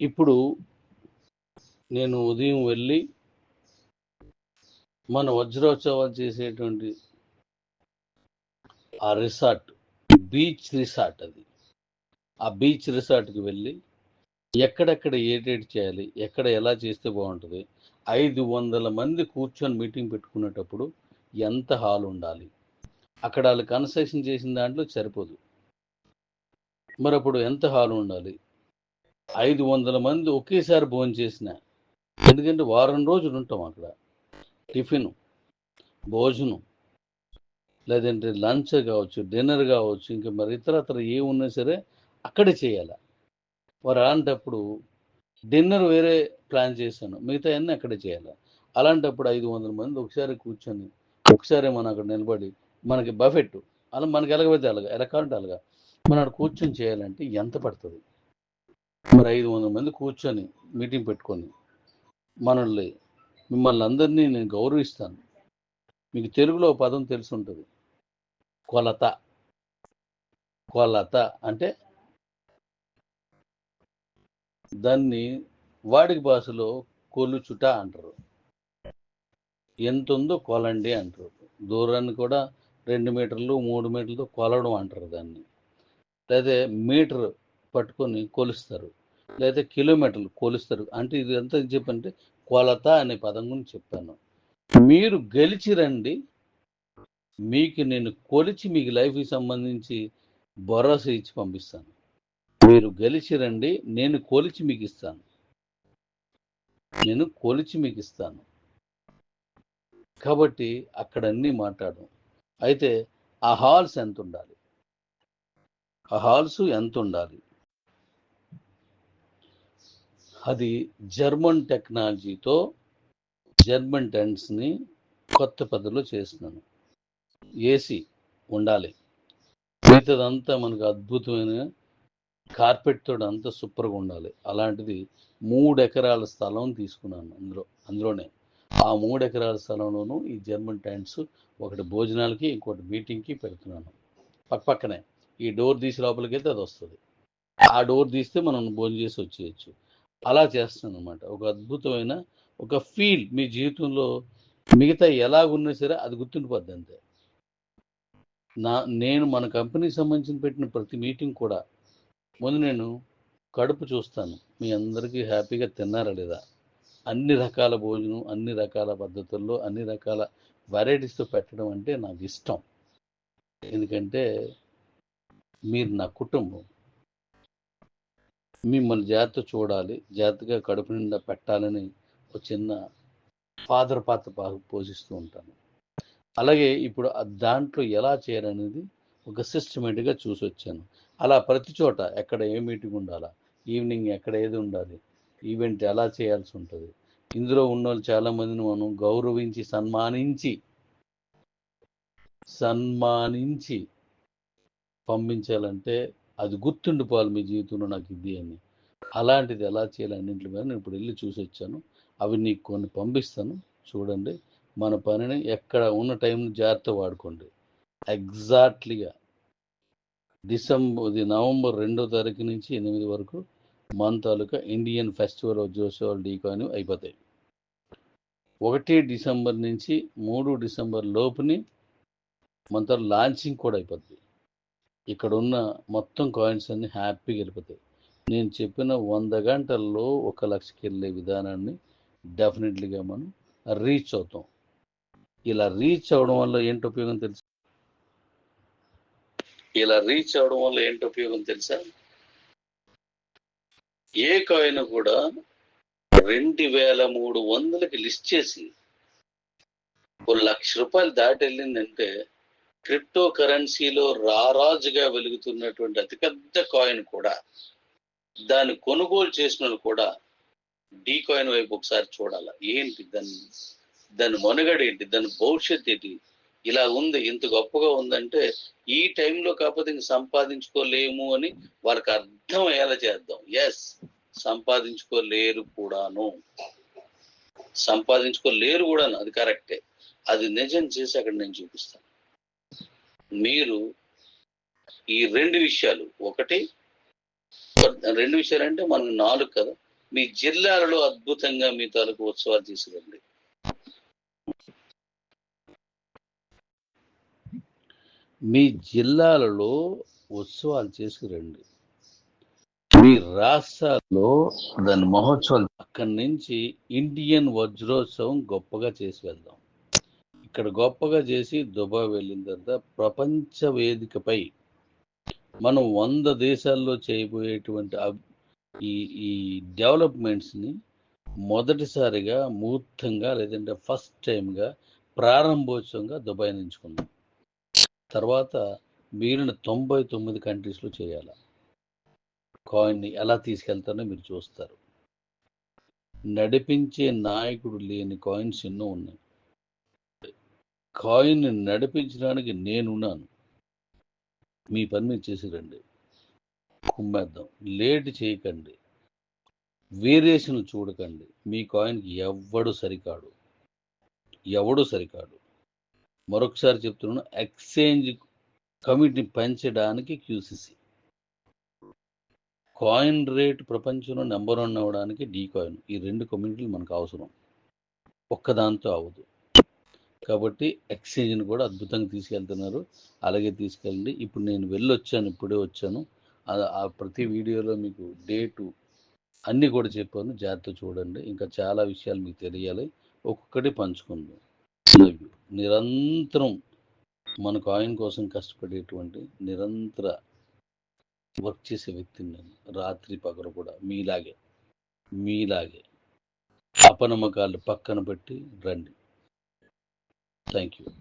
ఇప్పుడు నేను ఉదయం వెళ్ళి మన వజ్రోత్సవాలు చేసేటువంటి ఆ రిసార్ట్ బీచ్ రిసార్ట్ అది. ఆ బీచ్ రిసార్ట్కి వెళ్ళి ఎక్కడెక్కడ ఏటేటి చేయాలి ఎక్కడ ఎలా చేస్తే బాగుంటుంది ఐదు వందల మంది కూర్చొని మీటింగ్ పెట్టుకునేటప్పుడు ఎంత హాల్ ఉండాలి అక్కడ వాళ్ళు కన్స్ట్రక్షన్ చేసిన దాంట్లో సరిపోదు. మరి అప్పుడు ఎంత హాల్ ఉండాలి ఐదు వందల మంది ఒకేసారి భోజనం చేసిన. ఎందుకంటే వారం రోజులు ఉంటాం అక్కడ. టిఫిన్ భోజనం లేదంటే లంచ్ కావచ్చు డిన్నర్ కావచ్చు ఇంకా మరి ఇతరత్ర ఏమున్నా సరే అక్కడే చేయాలి. వారు అలాంటప్పుడు డిన్నర్ వేరే ప్లాన్ చేశాను. మిగతా అన్నీ అక్కడే చేయాలి. అలాంటప్పుడు ఐదు వందల మంది ఒకసారి కూర్చొని ఒకసారి మనం అక్కడ నిలబడి మనకి బఫెట్ అలా మనకి ఎలాగైతే అలాగా ఎలా కావాలంటే అలాగా మనం అక్కడ కూర్చొని చేయాలంటే ఎంత పడుతుంది? మరి ఐదు వందల మంది కూర్చొని మీటింగ్ పెట్టుకొని మనల్ని మిమ్మల్ని అందరినీ నేను గౌరవిస్తాను. మీకు తెలుగులో ఒక పదం తెలిసి ఉంటుంది కొలత. కొలత అంటే దాన్ని వాడికి భాషలో కొలుచుట అంటారు. ఎంత ఉందో కొలండి అంటారు. దూరాన్ని కూడా రెండు మీటర్లు మూడు మీటర్లతో కొలవడం అంటారు దాన్ని. లేదా మీటర్ పట్టుకొని కొలుస్తారు. లేదా కిలోమీటర్లు కొలుస్తారు. అంటే ఇది ఎంత చెప్పంటే కొలత అనే పదం గురించి చెప్పాను మీరు గెలిచి రండి. మీకు నేను కొలిచి మీకు లైఫ్కి సంబంధించి భరోసా ఇచ్చి పంపిస్తాను. మీరు గెలిచి రండి. నేను కొలిచి మీకు ఇస్తాను. నేను కొలిచి మీకు ఇస్తాను. కాబట్టి అక్కడ అన్నీ మాట్లాడడం. అయితే ఆ హాల్స్ ఎంత ఉండాలి ఆ హాల్స్ ఎంత ఉండాలి అది జర్మన్ టెక్నాలజీతో జర్మన్ టెంట్స్ని కొత్త పద్ధతిలో చేస్తున్నాను. ఏసీ ఉండాలి. మిగతాదంతా మనకు అద్భుతమైన కార్పెట్ తోటి అంతా సూపర్గా ఉండాలి. అలాంటిది మూడు ఎకరాల స్థలం తీసుకున్నాను అందులో అందులోనే. ఆ మూడు ఎకరాల స్థలంలోనూ ఈ జర్మన్ టెంట్స్ ఒకటి భోజనాలకి ఇంకోటి మీటింగ్కి పెడుతున్నాను. పక్క పక్కనే. ఈ డోర్ తీసి లోపలికి వెళ్తే అది వస్తుంది. ఆ డోర్ తీస్తే మనం భోజనం చేసి వచ్చేయచ్చు. అలా చేస్తాను అనమాట ఒక అద్భుతమైన ఒక ఫీల్ మీ జీవితంలో మిగతా ఎలాగున్నా సరే అది గుర్తుండిపోద్ది అంతే. నా నేను మన కంపెనీకి సంబంధించిన పెట్టిన ప్రతి మీటింగ్ కూడా ముందు నేను కడుపు చూస్తాను. మీ అందరికీ హ్యాపీగా తిన్నారా లేదా? అన్ని రకాల భోజనం అన్ని రకాల పద్ధతుల్లో అన్ని రకాల వెరైటీస్తో పెట్టడం అంటే నాకు ఇష్టం. ఎందుకంటే మీరు నా కుటుంబం. మిమ్మల్ని జాగ్రత్త చూడాలి జాగ్రత్తగా కడుపు నిండా పెట్టాలని ఒక చిన్న ఫాదర్ పాత్ర పోషిస్తూ ఉంటాను. అలాగే ఇప్పుడు దాంట్లో ఎలా చేయాలనేది ఒక సిస్టమేటిక్గా చూసి వచ్చాను అలా ప్రతి చోట ఎక్కడ ఏ మీటింగ్ ఉండాలా ఈవినింగ్ ఎక్కడ ఏది ఉండాలి ఈవెంట్ ఎలా చేయాల్సి ఉంటుంది ఇందులో ఉన్న వాళ్ళు చాలామందిని మనం గౌరవించి సన్మానించి సన్మానించి పంపించాలంటే అది గుర్తుండిపోవాలి మీ జీవితంలో నాకు ఇది అని. అలాంటిది ఎలా చేయాలి అన్నింటి మీద నేను ఇప్పుడు వెళ్ళి చూసి వచ్చాను. అవి నీకు కొన్ని పంపిస్తాను. చూడండి. మన పనిని ఎక్కడ ఉన్న టైంని జాగ్రత్త వాడుకోండి. ఎగ్జాక్ట్లీగా డిసెంబర్ ఇది నవంబర్ రెండో తారీఖు నుంచి ఎనిమిది వరకు మన తాలూకా ఇండియన్ ఫెస్టివల్ ఆఫ్ డీకో డీకాన్ అయిపోతాయి. ఒకటి డిసెంబర్ నుంచి మూడు డిసెంబర్ లోపుని మన తర్వాత లాంచింగ్ కూడా అయిపోతుంది ఇక్కడ ఉన్న మొత్తం కాయిన్స్ అన్ని హ్యాపీగా వెళ్ళిపోతాయి. నేను చెప్పిన వంద గంటల్లో ఒక లక్షకి వెళ్ళే విధానాన్ని డెఫినెట్లీగా మనం రీచ్ అవుతాం. ఇలా రీచ్ అవడం వల్ల ఏంటి ఉపయోగం తెలుసు? ఇలా రీచ్ అవడం వల్ల ఏంటి ఉపయోగం తెలుసా? ఏ కాయిన్ కూడా రెండు వేల మూడు వందలకి లిస్ట్ చేసి ఒక లక్ష రూపాయలు దాటి వెళ్ళిందంటే క్రిప్టో కరెన్సీలో రారాజుగా వెలుగుతున్నటువంటి అతిపెద్ద కాయిన్ కూడా దాన్ని కొనుగోలు చేసిన వాళ్ళు కూడా డీ కాయిన్ వైపు ఒకసారి చూడాలి. ఏంటి దాన్ని దాని మనుగడ ఏంటి దాని భవిష్యత్ ఏంటి? ఇలా ఉంది ఇంత గొప్పగా ఉందంటే ఈ టైంలో కాకపోతే ఇంక సంపాదించుకోలేము అని వారికి అర్థం అయ్యేలా చేద్దాం. ఎస్ సంపాదించుకోలేరు కూడాను. సంపాదించుకోలేరు కూడాను అది కరెక్టే. అది నిజం చేసి అక్కడ నేను చూపిస్తాను. మీరు ఈ రెండు విషయాలు ఒకటి రెండు విషయాలు అంటే మనకు నాలుగు కదా మీ జిల్లాలలో అద్భుతంగా మీ తాలూకు ఉత్సవాలు తీసుకురండి. మీ జిల్లాలలో ఉత్సవాలు చేసుకురండి. మీ రాష్ట్రాల్లో దాని మహోత్సవాలు అక్కడి నుంచి ఇండియన్ వజ్రోత్సవం గొప్పగా చేసి వెళ్దాం. ఇక్కడ గొప్పగా చేసి దుబాయ్ వెళ్ళిన తర్వాత ప్రపంచ వేదికపై మనం వంద దేశాల్లో చేయబోయేటువంటి ఈ ఈ డెవలప్మెంట్స్ని మొదటిసారిగా ముహూర్తంగా లేదంటే ఫస్ట్ టైంగా ప్రారంభోత్సవంగా దుబాయ్ ఎంచుకున్నాం. తర్వాత మిగిలిన తొంభై తొమ్మిది కంట్రీస్లో చేయాలి? కాయిన్ని ఎలా తీసుకెళ్తారో మీరు చూస్తారు. నడిపించే నాయకుడు లేని కాయిన్స్ ఎన్నో ఉన్నాయి. కాయిన్ని నడిపించడానికి నేనున్నాను. మీ పని మీరు చేసి రండి. కుమ్మేద్దాం. లేట్ చేయకండి. వేరియేషన్లు చూడకండి. మీ కాయిన్కి ఎవడు సరికాడు? ఎవడు సరికాడు? మరొకసారి చెప్తున్నాను ఎక్స్చేంజ్ కమిటీ పెంచడానికి Q C C. Coin rate ప్రపంచంలో నెంబర్ వన్ అవ్వడానికి డీ కాయిన్. ఈ రెండు కమ్యూనిటీలు మనకు అవసరం. ఒక్కదాంతో అవ్వదు. కాబట్టి ఎక్స్చేంజ్ని కూడా అద్భుతంగా తీసుకెళ్తున్నారు. అలాగే తీసుకెళ్ళండి. ఇప్పుడు నేను వెళ్ళొచ్చాను ఇప్పుడే వచ్చాను. ఆ- ప్రతి వీడియోలో మీకు డేటు అన్నీ కూడా చెప్పాను. జాగ్రత్త చూడండి. ఇంకా చాలా విషయాలు మీకు తెలియాలి. ఒక్కొక్కటి పంచుకుందాం. నిరంతరం మన కాయిన్ కోసం కష్టపడేటువంటి నిరంతర వర్క్ చేసే వ్యక్తిని నేను. రాత్రి పగలు కూడా మీలాగే. మీలాగే. అపనమ్మకాలు పక్కన పెట్టి రండి. Thank you.